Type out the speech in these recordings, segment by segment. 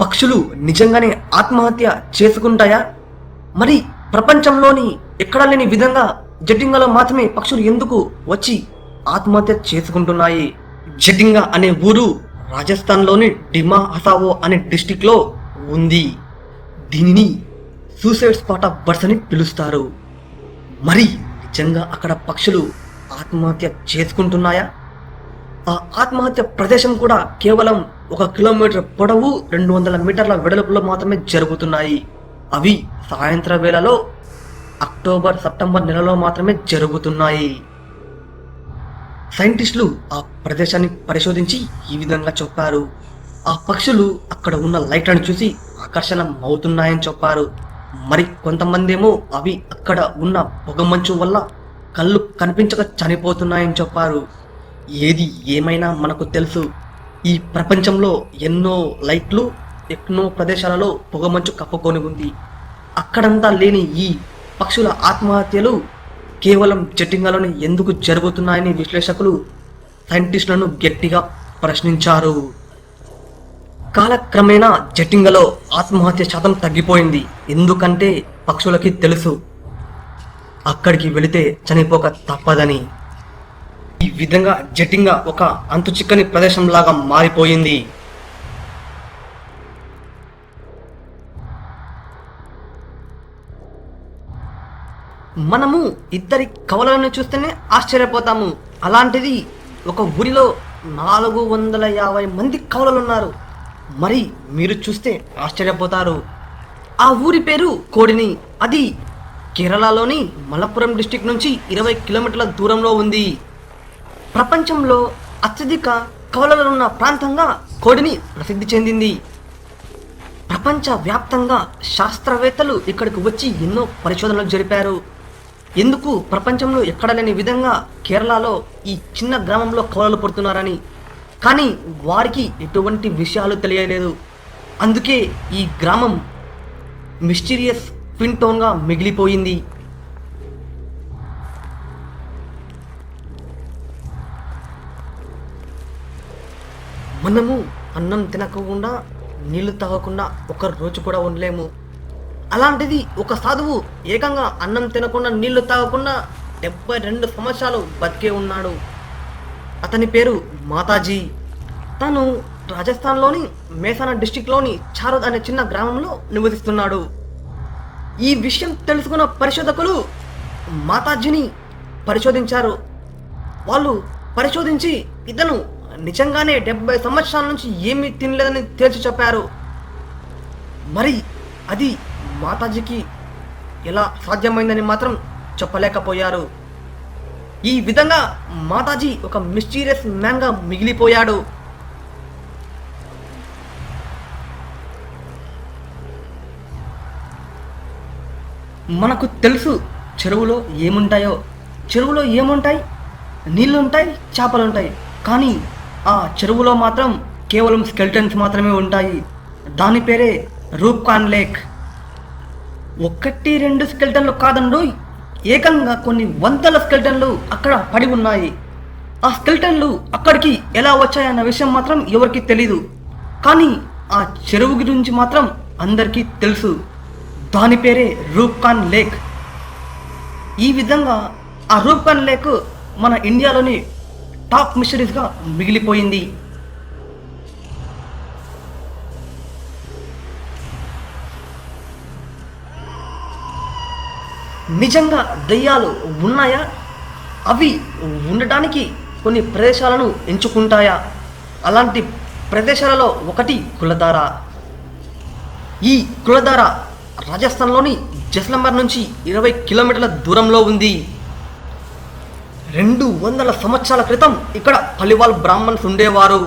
పక్షులు నిజంగానే ఆత్మహత్య చేసుకుంటాయా? మరి ప్రపంచంలోని ఎక్కడా లేని విధంగా జటింగలో మాత్రమే పక్షులు ఎందుకు వచ్చి ఆత్మహత్య చేసుకుంటున్నాయి? జటింగ అనే ఊరు రాజస్థాన్లోని డిమా హసావో అనే డిస్టిక్లో ఉంది. దీనిని సూసైడ్ స్పాట్ ఆఫ్ బర్డ్స్ అని పిలుస్తారు. మరి నిజంగా అక్కడ పక్షులు ఆత్మహత్య చేసుకుంటున్నాయా? ఆ ఆత్మహత్య ప్రదేశం కూడా కేవలం ఒక కిలోమీటర్ పొడవు రెండు వందల మీటర్ల వెడల్పులో మాత్రమే జరుగుతున్నాయి. అవి సాయంత్ర వేళలో అక్టోబర్ సెప్టెంబర్ నెలలో మాత్రమే జరుగుతున్నాయి. సైంటిస్టులు ఆ ప్రదేశాన్ని పరిశోధించి ఈ విధంగా చెప్పారు. ఆ పక్షులు అక్కడ ఉన్న లైట్లను చూసి ఆకర్షణ అవుతున్నాయని చెప్పారు. మరి కొంతమంది ఏమో అవి అక్కడ ఉన్న పొగమంచు వల్ల కళ్ళు కనిపించక చనిపోతున్నాయని చెప్పారు. ఏది ఏమైనా మనకు తెలుసు. ఈ ప్రపంచంలో ఎన్నో లైట్లు ఎన్నో ప్రదేశాలలో పొగమంచు కప్పుకొని ఉంది. అక్కడంతా లేని ఈ పక్షుల ఆత్మహత్యలు కేవలం జట్టింగలోనే ఎందుకు జరుగుతున్నాయని విశ్లేషకులు సైంటిస్టులను గట్టిగా ప్రశ్నించారు. కాలక్రమేణా జటింగలో ఆత్మహత్య శాతం తగ్గిపోయింది. ఎందుకంటే పక్షులకి తెలుసు అక్కడికి వెళితే చనిపోక తప్పదని. ఈ విధంగా జటింగా ఒక అంతు చిక్కని ప్రదేశంలాగా మారిపోయింది. మనము ఇద్దరి కవలను చూస్తేనే ఆశ్చర్యపోతాము. అలాంటిది ఒక ఊరిలో నాలుగు వందల యాభై మంది కవలలు ఉన్నారు మరి మీరు చూస్తే ఆశ్చర్యపోతారు. ఆ ఊరి పేరు కోడిని. అది కేరళలోని మలప్పురం డిస్టిక్ నుంచి ఇరవై కిలోమీటర్ల దూరంలో ఉంది. ప్రపంచంలో అత్యధిక కవలలున్న ప్రాంతంగా కోడిని ప్రసిద్ధి చెందింది. ప్రపంచ వ్యాప్తంగా శాస్త్రవేత్తలు ఇక్కడికి వచ్చి ఎన్నో పరిశోధనలు జరిపారు. ఎందుకు ప్రపంచంలో ఎక్కడ లేని విధంగా కేరళలో ఈ చిన్న గ్రామంలో కవలలు పడుతున్నారని. కానీ వారికి ఎటువంటి విషయాలు తెలియలేదు. అందుకే ఈ గ్రామం మిస్టీరియస్ ట్విన్ టోన్గా మిగిలిపోయింది. మనము అన్నం తినకుండా నీళ్ళు తాగకుండా ఒక రోజు కూడా ఉండలేము. అలాంటిది ఒక సాధువు ఏకంగా అన్నం తినకుండా నీళ్ళు తాగకుండా డెబ్బై రెండు సంవత్సరాలు బతికే ఉన్నాడు. అతని పేరు మాతాజీ. తను రాజస్థాన్లోని మేసానా డిస్టిక్లోని చారద్ అనే చిన్న గ్రామంలో నివసిస్తున్నాడు. ఈ విషయం తెలుసుకున్న పరిశోధకులు మాతాజీని పరిశోధించారు. వాళ్ళు పరిశోధించి ఇతను నిజంగానే డెబ్బై సంవత్సరాల నుంచి ఏమీ తినలేదని తేల్చి చెప్పారు. మరి అది మాతాజీకి ఎలా సాధ్యమైందని మాత్రం చెప్పలేకపోయారు. ఈ విధంగా మాతాజీ ఒక మిస్టీరియస్ మ్యాన్గా మిగిలిపోయాడు. మనకు తెలుసు చెరువులో ఏముంటాయో. చెరువులో ఏముంటాయి? నీళ్ళుంటాయి చేపలుంటాయి. చేపలు ఉంటాయి కానీ ఆ చెరువులో మాత్రం కేవలం స్కెల్టన్స్ మాత్రమే ఉంటాయి. దాని పేరే రూప్కాన్ లేక్. ఒకటి రెండు స్కెల్టన్లు కాదండు ఏకంగా కొన్ని వందల స్కెల్టన్లు అక్కడ పడి ఉన్నాయి. ఆ స్కెల్టన్లు అక్కడికి ఎలా వచ్చాయన్న విషయం మాత్రం ఎవరికి తెలీదు. కానీ ఆ చెరువు గురించి మాత్రం అందరికీ తెలుసు. దాని పేరే రూప్కాన్ లేక్. ఈ విధంగా ఆ రూప్కాన్ లేక్ మన ఇండియాలోని టాప్ మిషనరీస్గా మిగిలిపోయింది. నిజంగా దయ్యాలు ఉన్నాయా? అవి ఉండటానికి కొన్ని ప్రదేశాలను ఎంచుకుంటాయా? అలాంటి ప్రదేశాలలో ఒకటి కులధార. ఈ కులధార రాజస్థాన్లోని జస్లంబర్ నుంచి ఇరవై కిలోమీటర్ల దూరంలో ఉంది. రెండు వందల సంవత్సరాల క్రితం ఇక్కడ పలివాల్ బ్రాహ్మణ్స్ ఉండేవారు.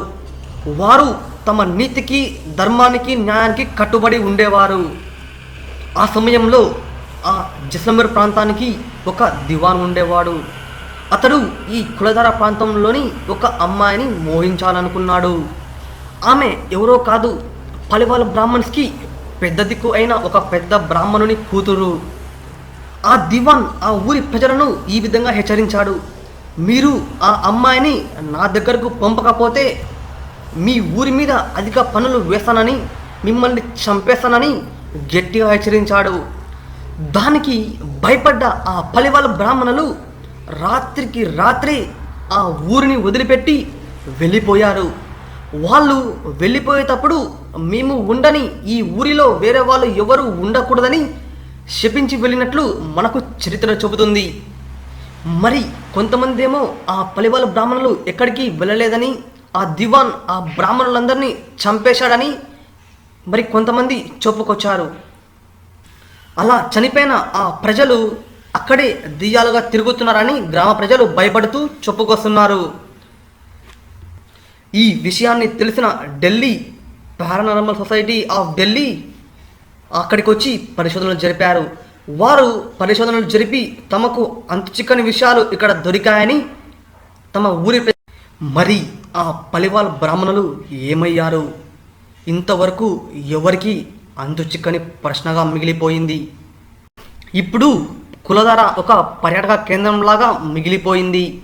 వారు తమ నీతికి ధర్మానికి న్యాయానికి కట్టుబడి ఉండేవారు. ఆ సమయంలో ఆ జైసల్మేర్ ప్రాంతానికి ఒక దివాన్ ఉండేవాడు. అతడు ఈ కులధార ప్రాంతంలోని ఒక అమ్మాయిని మోహించాలనుకున్నాడు. ఆమె ఎవరో కాదు పలివాల్ బ్రాహ్మణ్స్కి పెద్ద దిక్కు అయిన ఒక పెద్ద బ్రాహ్మణుని కూతురు. ఆ దివాన్ ఆ ఊరి ప్రజలను ఈ విధంగా హెచ్చరించాడు. మీరు ఆ అమ్మాయిని నా దగ్గరకు పంపకపోతే మీ ఊరి మీద అధిక పనులు వేస్తానని మిమ్మల్ని చంపేస్తానని గట్టిగా హెచ్చరించాడు. దానికి భయపడ్డ ఆ పలివల బ్రాహ్మణులు రాత్రికి రాత్రే ఆ ఊరిని వదిలిపెట్టి వెళ్ళిపోయారు. వాళ్ళు వెళ్ళిపోయేటప్పుడు మేము ఉండని ఈ ఊరిలో వేరే వాళ్ళు ఎవరు ఉండకూడదని శపించి వెళ్ళినట్లు మనకు చరిత్ర చెబుతుంది. మరి కొంతమంది ఏమో ఆ పలివాల బ్రాహ్మణులు ఎక్కడికి వెళ్ళలేదని ఆ దివాన్ ఆ బ్రాహ్మణులందరినీ చంపేశాడని మరి కొంతమంది చెప్పుకొచ్చారు. అలా చనిపోయిన ఆ ప్రజలు అక్కడే దియ్యాలుగా తిరుగుతున్నారని గ్రామ ప్రజలు భయపడుతూ చెప్పుకొస్తున్నారు. ఈ విషయాన్ని తెలిసిన Delhi paranormal society of Delhi అక్కడికి వచ్చి పరిశోధనలు జరిపారు. వారు పరిశోధనలు జరిపి తమకు అంతు చిక్కని విషయాలు ఇక్కడ దొరికాయని తమ ఊరి మరి ఆ పలివాల్ బ్రాహ్మణులు ఏమయ్యారు? ఇంతవరకు ఎవరికి అంతు చిక్కని ప్రశ్నగా మిగిలిపోయింది? ఇప్పుడు కులధార ఒక పర్యాటక కేంద్రంలాగా మిగిలిపోయింది.